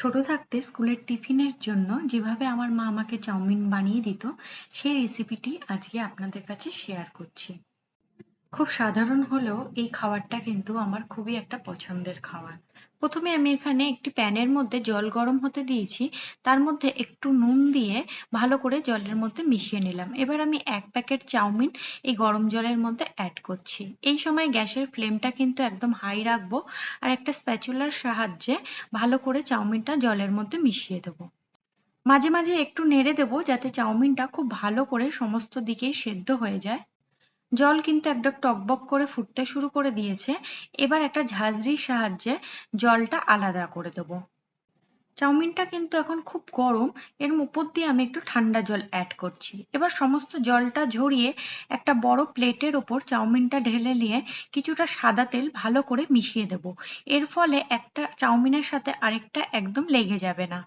ছোট থাকতে স্কুলের টিফিনের জন্য যেভাবে আমার মা আমাকে চাউমিন বানিয়ে দিত, সেই রেসিপিটি আজকে আপনাদের কাছে শেয়ার করছি। খুব সাধারণ হলেও এই খাবারটা কিন্তু আমার খুবই একটা পছন্দের খাবার। প্রথমে আমি এখানে একটি প্যানের মধ্যে জল গরম হতে দিয়েছি, তার মধ্যে একটু নুন দিয়ে ভালো করে জলের মধ্যে মিশিয়ে নিলাম। এবার আমি এক প্যাকেট চাউমিন এই গরম জলের মধ্যে অ্যাড করছি। এই সময় গ্যাসের ফ্লেমটা কিন্তু একদম হাই রাখব আর একটা স্প্যাচুলার সাহায্যে ভালো করে চাউমিনটা জলের মধ্যে মিশিয়ে দেবো। মাঝে মাঝে একটু নেড়ে দেবো যাতে চাউমিনটা খুব ভালো করে সমস্ত দিকেই সেদ্ধ হয়ে যায়। জল কিন্তু একদম টকবক করে ফুটতে শুরু করে দিয়েছে। এবার একটা ঝাঁঝরির সাহায্যে জলটা আলাদা করে দেবো। চাউমিনটা কিন্তু এখন খুব গরম, এর উপর দিয়ে আমি একটু ঠান্ডা জল অ্যাড করছি। এবার সমস্ত জলটা ঝরিয়ে একটা বড় প্লেটের ওপর চাউমিনটা ঢেলে নিয়ে কিছুটা সাদা তেল ভালো করে মিশিয়ে দেব। এর ফলে একটা চাউমিনের সাথে আরেকটা একদম লেগে যাবে না।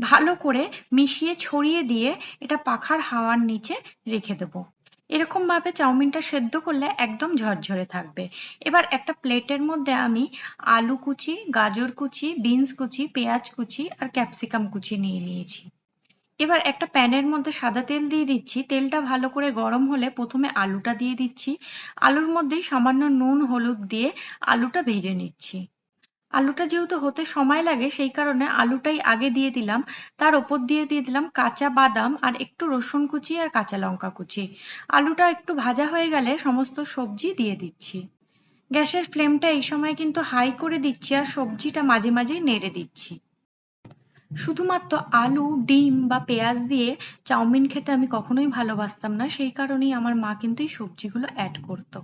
ভালো করে মিশিয়ে ছড়িয়ে দিয়ে এটা পাখার হাওয়ার নিচে রেখে দেবো। এরকম ভাবে চাউমিনটা সেদ্ধ করলে একদম ঝরঝরে থাকবে। এবার একটা প্লেটের মধ্যে আমি আলু কুচি, গাজর কুচি, বিনস কুচি, পেঁয়াজ কুচি আর ক্যাপসিকাম কুচি নিয়ে নিয়েছি। এবার একটা প্যানের মধ্যে সাদা তেল দিয়ে দিচ্ছি। তেলটা ভালো করে গরম হলে প্রথমে আলুটা দিয়ে দিচ্ছি। আলুর মধ্যেই সামান্য নুন, হলুদ দিয়ে আলুটা ভেজে নিচ্ছি। আলুটা যেহেতু হতে সময় লাগে, সেই কারণে আলুটাই আগে দিয়ে দিলাম। তার ওপর দিয়ে দিয়ে দিলাম কাঁচা বাদাম আর একটু রসুন কুচি আর কাঁচা লঙ্কা কুচি। আলুটা একটু ভাজা হয়ে গেলে সমস্ত সবজি দিয়ে দিচ্ছি। গ্যাসের ফ্লেমটা এই সময় কিন্তু হাই করে দিচ্ছি আর সবজিটা মাঝে মাঝেই নেড়ে দিচ্ছি। শুধুমাত্র আলু, ডিম বা পেঁয়াজ দিয়ে চাউমিন খেতে আমি কখনোই ভালোবাসতাম না, সেই কারণেই আমার মা কিন্তু এই সবজিগুলো অ্যাড করতো।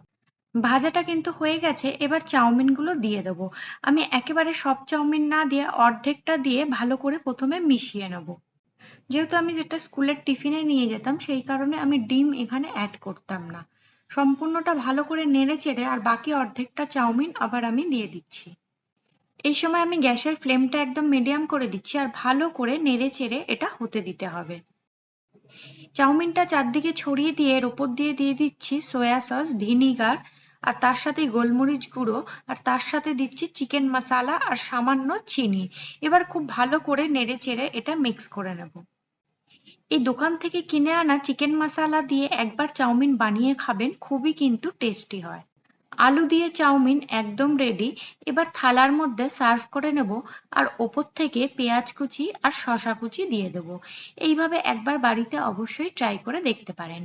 ভাজাটা কিন্তু হয়ে গেছে, এবার চাউমিনগুলো দিয়ে দেবো। আমি একেবারে সব চাউমিন না দিয়ে অর্ধেকটা দিয়ে ভালো করে প্রথমে মিশিয়ে নেব। যেহেতু আমি যেটা স্কুলের টিফিনে নিয়ে যেতাম, সেই কারণে আমি ডিম এখানে অ্যাড করতাম না। সম্পূর্ণটা ভালো করে নেড়ে চেড়ে আর বাকি অর্ধেকটা চাউমিন আবার আমি দিয়ে দিচ্ছি। এই সময় আমি গ্যাসের ফ্লেমটা একদম মিডিয়াম করে দিচ্ছি আর ভালো করে নেড়ে চেড়ে এটা হতে দিতে হবে। চাউমিনটা চারদিকে ছড়িয়ে দিয়ে এর ওপর দিয়ে দিয়ে দিচ্ছি সয়া সস, ভিনিগার আর তার সাথে গোলমরিচ গুঁড়ো, আর তার সাথে দিচ্ছি চিকেন মশালা আর সামান্য চিনি। এবার খুব ভালো করে নেড়ে চেড়ে এটা মিক্স করে নেব। এই দোকান থেকে কিনে আনা চিকেন মশালা দিয়ে একবার চাউমিন বানিয়ে খাবেন, খুবই কিন্তু টেস্টি হয়। আলু দিয়ে চাউমিন একদম রেডি এবার থালার মধ্যে সার্ভ করে নেব, আর ওপর থেকে পেঁয়াজ কুচি আর শশা কুচি দিয়ে দেবো। এইভাবে একবার বাড়িতে অবশ্যই ট্রাই করে দেখতে পারেন।